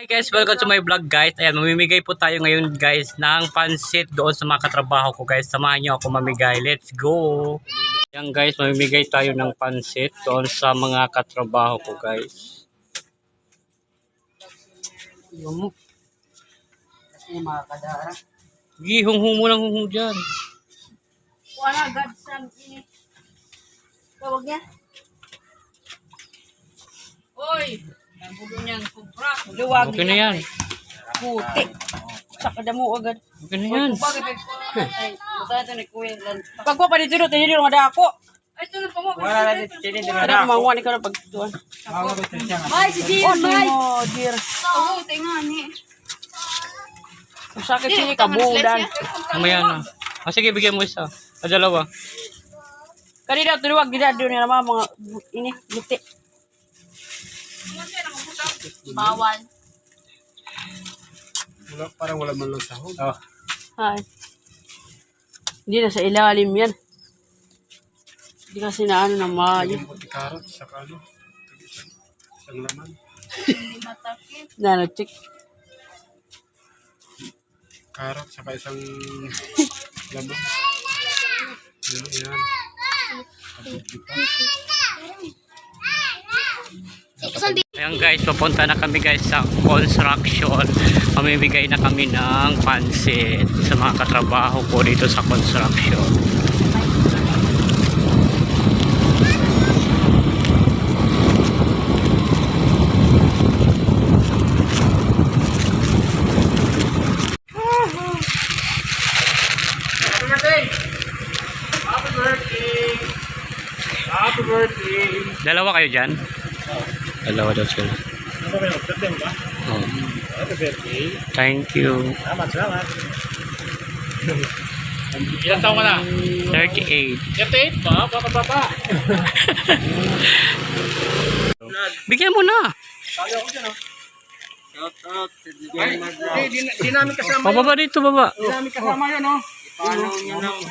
Hi guys, welcome to my vlog guys. Ayan, mamimigay po tayo ngayon guys ng pansit doon sa mga katrabaho ko guys. Samahan nyo ako mamigay. Let's go! Ayan guys, mamimigay tayo ng pansit doon sa mga katrabaho ko guys. Iwan mo. Kasi mga kadara. Gi, hunghung mo lang hunghung dyan. Wala, God, ini. Tawag niya. Oy! Ang bulo niyan, kubra. Luwag Okay na yan. Puti. Sa kadamo agad. Okay na yan. Pagpa pa dito, dito nga ako. Ay, ito na pa mo. Wala na dito, dito nga ako. Mamuha ni ka na pagtuan. May, si Jim, Oh, may. no, dear. Oo, tinga ni. Ang sakit siya kabudan. Mamaya na. Ah, sige, bigyan mo isa. Ah, dalawa. Kanina, tuluwag, gila doon yung mga mga ini, buti. Bawal. Wala, parang wala man lang sahod. Oh. Ay. Hindi na sa ilalim yan. Hindi kasi na ano na maayo. Yung puti karot, saka ano, isang, isang laman. Hindi matakit. Na, check. Karot, saka isang laman. Yan, yan. Ayan guys, papunta na kami guys sa construction. Mamimigay na kami ng pansit sa mga katrabaho ko dito sa construction. Happy birthday! Dalawa kayo dyan? Dalawa daw sila. Ano ba yung birthday mo ba? Oh. Happy birthday! Thank you. Salamat, salamat! Ilan taong ka na? 38. 38 ba? Baka baba! Bigyan mo na. Ay, di, di namin kasama. Pababa dito, baba. Di namin kasama yan, oh.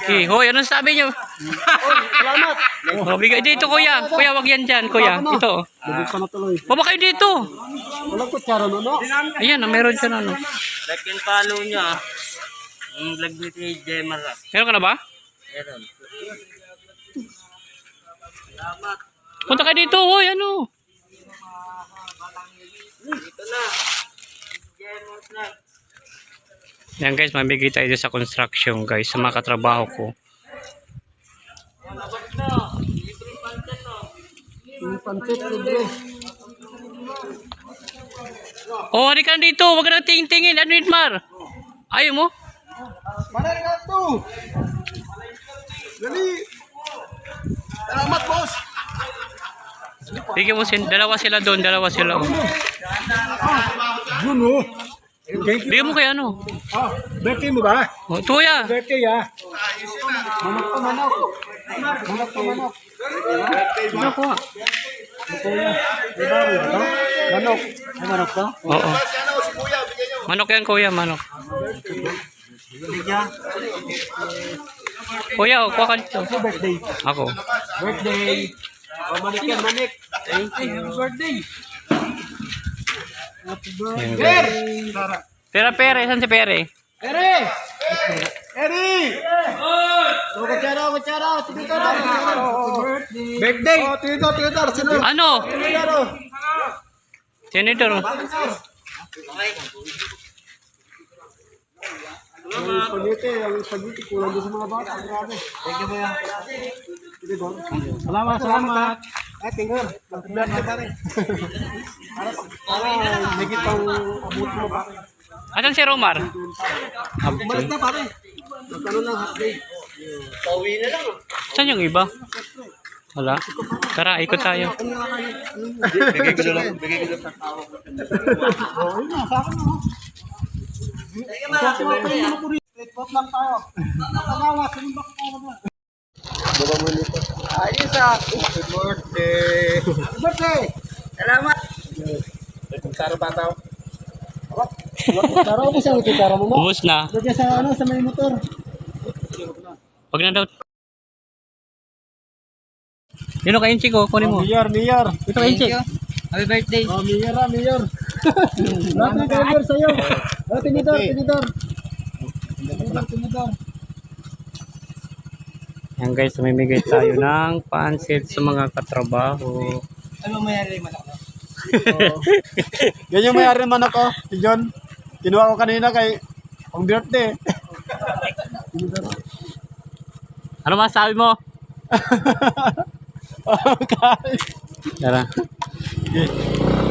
Okay, hoy, anong sabi niyo? Salamat! Oh, bigay dito, kuya. Kuya, wag yan dyan, kuya. Ito. Lubog ka na tuloy. Baba kayo dito. Walang kutsara no, no? Ayan, ah, meron siya na, ano. Like yung follow ah. Yung vlog ni TJ Mara. Meron ka na ba? Meron. Punta ka dito, hoy, ano. Ito na. TJ Mara. Yan guys, mabigay tayo sa construction guys, sa mga katrabaho ko. Yung pancit, libre. Oh, hari ka dito. Huwag ka na tingin-tingin. Ano yun, Mar? Ayaw mo? Manay ka to! Dali! Salamat, boss! Bigyan mo sin dalawa sila doon, dalawa sila. Yun, oh! Bigyan mo kay ano? Ah, birthday mo ba? Oh, tuya. Birthday, ah. Manok to, manok. Manok to, manok. Ano ko? Manok. Ay, manok to? Oo. Manok yan, kuya, manok. Kuya, oh, kuha ka dito. Birthday. Ako. Birthday. Oh, manik yan, manik. Thank you. Happy birthday. Happy birthday. Pera, pere. Saan si pere? Eri! Eri! Oh, kutsara, kutsara. Tito, birthday. Birthday. Oh, tito, tito. Sino? Ano? Tito. Senator. Ang spaghetti, ang spaghetti kulang din sa mga bata. Grabe. Thank you, Boya. Sige, Bon. Salamat, salamat. Ay, tingnan. Magpaglan ka pare. Para, para, may kitang abot mo pare. Asan si Romar? Umalis na pare. Magkano lang half day. Saan yung iba? Wala. Tara, ikot tayo. Bigay ko na lang. Bigay ko na lang. Oo, yun na. Sa akin na. Sa akin na. Straight pot lang tayo. Nakalawa, sinimba ko tayo na. Ayos ah. Happy birthday. Happy birthday. Salamat. Kutsara ba tao? Kutsara ko sa kutsara mo mo. Ubus na. Diyan sa ano sa may motor. Wag na daw. Yun o, kainchi ko. Kunin mo. Miyar, miyar. Ito kainchi. Happy birthday. Oh, mayor ah, mayor. Lahat ng mayor sa'yo. Oh, tinidor, tinidor. Tinidor, tinidor. Yan guys, mamimigay tayo ng pansit sa mga katrabaho. Ano mayari man ako? Yan yung mayari ng manok ko, si John. Kinuha ko kanina kay pang birthday. Ano masabi mo? Oh, guys. Tara. Okay.